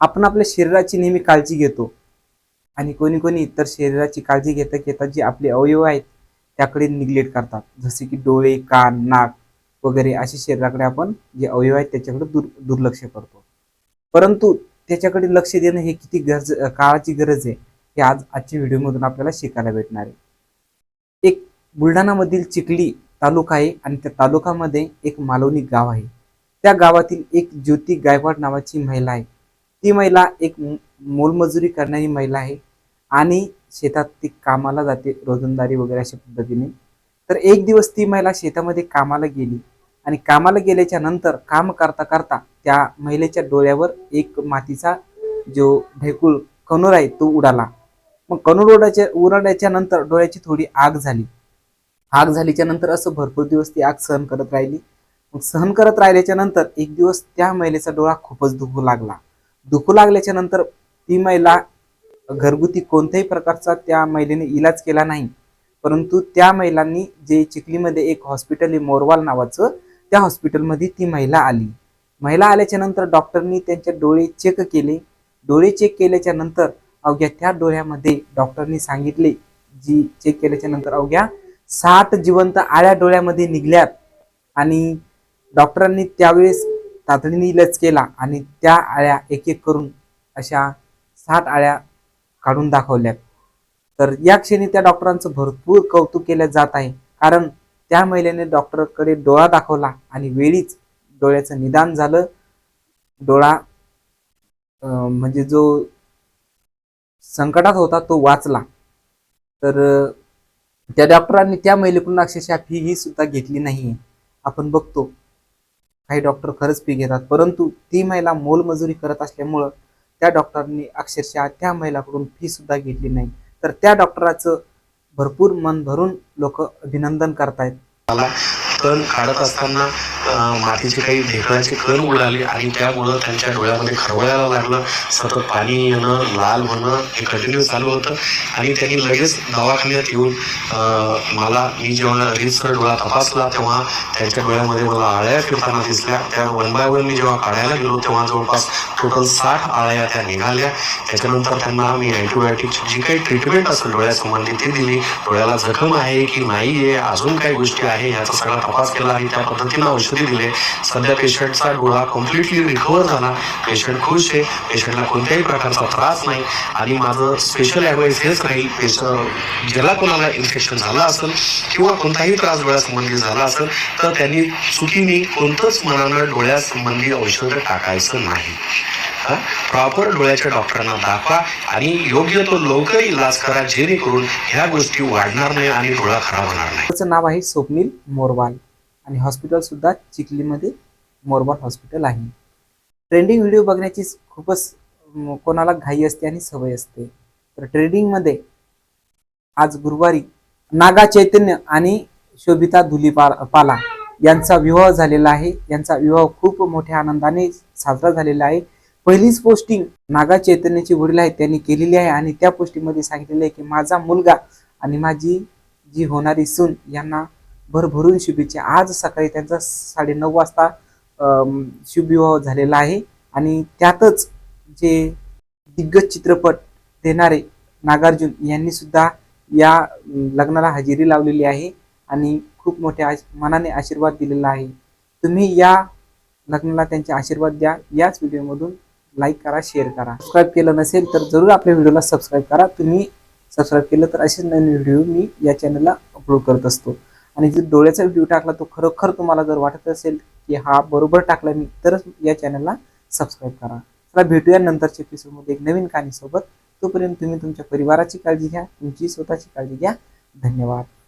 आपण आपल्या शरीराची नेहमी काळजी घेतो. आणि कोणी कोणी तर शरीराची काळजी घेता घेता जे आपले अवयव आहेत त्याकडे निग्लेक्ट करतात. जसे की डोळे कान नाक वगैरे असे शरीराकडे आपण जे अवयव आहेत त्याच्याकडे दुर् दुर्लक्ष करतो. परंतु त्याच्याकडे लक्ष देणं हे किती गरज काळाची गरज आहे हे आज आजच्या व्हिडिओमधून आपल्याला शिकायला भेटणार आहे. एक बुलढाणामधील चिखली तालुका आहे आणि त्या तालुक्यामध्ये एक मालवणी गाव आहे. त्या गावातील एक ज्योती गायकवाड नावाची महिला आहे. ती महिला एक मोलमजुरी करणारी महिला आहे. आणि शेतात ती कामाला जाते रोजंदारी वगैरे अशा पद्धतीने. तर एक दिवस ती महिला शेतामध्ये कामाला गेली. आणि कामाला गेल्याच्यानंतर काम करता करता त्या महिलेच्या डोळ्यावर एक मातीचा जो ढेकूळ कणूर आहे तो उडाला. मग कणूर उडाच्या उडाल्याच्या नंतर डोळ्याची थोडी आग झाली. आग झालीच्या नंतर असं भरपूर दिवस ती आग सहन करत राहिली. मग सहन करत राहिल्याच्या नंतर एक दिवस त्या महिलेचा डोळा खूपच दुखू लागला. दुखू लागल्याच्या नंतर ती महिला घरगुती कोणत्याही प्रकारचा त्या महिलेने इलाज केला नाही. परंतु त्या महिलांनी जे चिखलीमध्ये एक हॉस्पिटल आहे मोरवाल नावाचं त्या हॉस्पिटलमध्ये ती महिला आली. महिला आल्याच्यानंतर डॉक्टरनी त्यांचे डोळे चेक केले. डोळे चेक केल्याच्यानंतर अवघ्या त्या डोळ्यामध्ये डॉक्टरनी सांगितले जी चेक केल्याच्यानंतर अवघ्या सात जिवंत आळ्या डोळ्यामध्ये निघल्यात. आणि डॉक्टरांनी त्यावेळेस तातडीने इलाज केला आणि त्या आळ्या एक एक करून अशा साठ आळ्या काढून दाखवल्यात. तर या क्षणी त्या डॉक्टरांचं भरपूर कौतुक केलं जात आहे. कारण त्या महिलेने डॉक्टरकडे डोळा दाखवला आणि वेळीच डोळ्याचं निदान झालं. डोळा म्हणजे जो संकटात होता तो वाचला. तर त्या डॉक्टरांनी त्या महिलेकडून अक्षरशः फी ही सुद्धा घेतली नाही आपण बघतो काही डॉक्टर खरंच फी घेतात. परंतु ती महिला मोलमजुरी करत असल्यामुळं त्या डॉक्टरांनी अक्षरशः त्या महिलाकडून फी सुद्धा घेतली नाही. तर त्या डॉक्टराचं भरपूर मन भरून लोक अभिनंदन करतायत. कण काढत असताना मातीचे काही ढेकळाचे कण उडाले आणि त्यामुळं त्यांच्या डोळ्यामध्ये खरवळायला लागलं. सतत पाणी येणं लाल होणं हे कंटिन्यू चालू होतं. आणि त्यांनी लगेच दवाखान्यात येऊन मला मी जेव्हा रीतसर डोळा तपासला तेव्हा त्यांच्या डोळ्यामध्ये मला आळ्या फिरताना दिसल्या. त्या वन बाय वन मी जेव्हा काढायला गेलो तेव्हा जवळपास टोटल साठ आळ्या त्या निघाल्या. त्याच्यानंतर त्यांना मी अँटीबायोटिकची जी काही ट्रीटमेंट असेल डोळ्यासंबंधी ती दिली. डोळ्याला जखम आहे की नाही आहे अजून काही गोष्टी आहे याचा सगळा तपास केला आणि त्या पद्धतीनं औषध दिले सध्या पेशंटचा डोळा कम्प्लिटली रिकवर झाला पेशंट खुश आहे पेशंटला कोणत्याही प्रकारचा त्रास नाही आणि माझं स्पेशल ॲडवाईस हेच राहील पेशंट ज्याला कोणाला इन्फेक्शन झालं असेल किंवा कोणताही त्रास डोळ्यासंबंधी झाला असेल तर त्यांनी चुकीने कोणतंच मनानं डोळ्यासंबंधी औषध टाकायचं नाही प्रॉपर डोळ्याच्या डॉक्टरांना दाखवा आणि योग्य तो लवकर इलाज करा जेणेकरून ह्या गोष्टी वाढणार नाही आणि डोळा खराब होणार नाही त्याचं नाव आहे स्वप्नील मोरवाल आणि हॉस्पिटलसुद्धा चिखलीमध्ये मोरवाल हॉस्पिटल आहे. ट्रेंडिंग व्हिडिओ बघण्याची खूपच कोणाला घाई असते आणि सवय असते. तर ट्रेंडिंगमध्ये आज गुरुवारी नागा चैतन्य आणि शोभिता धुली पाला यांचा विवाह झालेला आहे. यांचा विवाह खूप मोठ्या आनंदाने साजरा झालेला आहे. पहिलीच पोस्टिंग नागा चैतन्याची वडील आहेत त्यांनी केलेली आहे आणि त्या पोस्टिंगमध्ये सांगितलेलं आहे की माझा मुलगा आणि माझी जी होणारी सून यांना भरभरून शुभेच्छा. आज सकाळी त्यांचा साडेनऊ वाजता शुभविवाह झालेला आहे. आणि त्यातच जे दिग्गज चित्रपट देणारे नागार्जुन यांनी सुद्धा या लग्नाला हजेरी लावलेली आहे आणि खूप मोठ्या आश- मनाने आशीर्वाद दिलेला आहे. तुम्ही या लग्नाला त्यांचे आशीर्वाद द्या. याच व्हिडिओमधून लाईक करा शेअर करा. सबस्क्राईब केलं नसेल तर जरूर आपल्या व्हिडिओला सबस्क्राईब करा. तुम्ही सबस्क्राईब केलं तर असेच नवीन व्हिडिओ मी या चॅनलला अपलोड करत असतो. आणि जर डोळ्याचा व्हिडिओ टाकला तो खरोखर तुम्हाला जर वाटत असेल की हा बरोबर टाकला मी तरच या चॅनलला सबस्क्राईब करा. चला भेटूया नंतरच्या एपिसोडमध्ये एक नवीन कहाणीसोबत तोपर्यंत तुम्ही तुमच्या परिवाराची काळजी घ्या तुमची स्वतःची काळजी घ्या. धन्यवाद.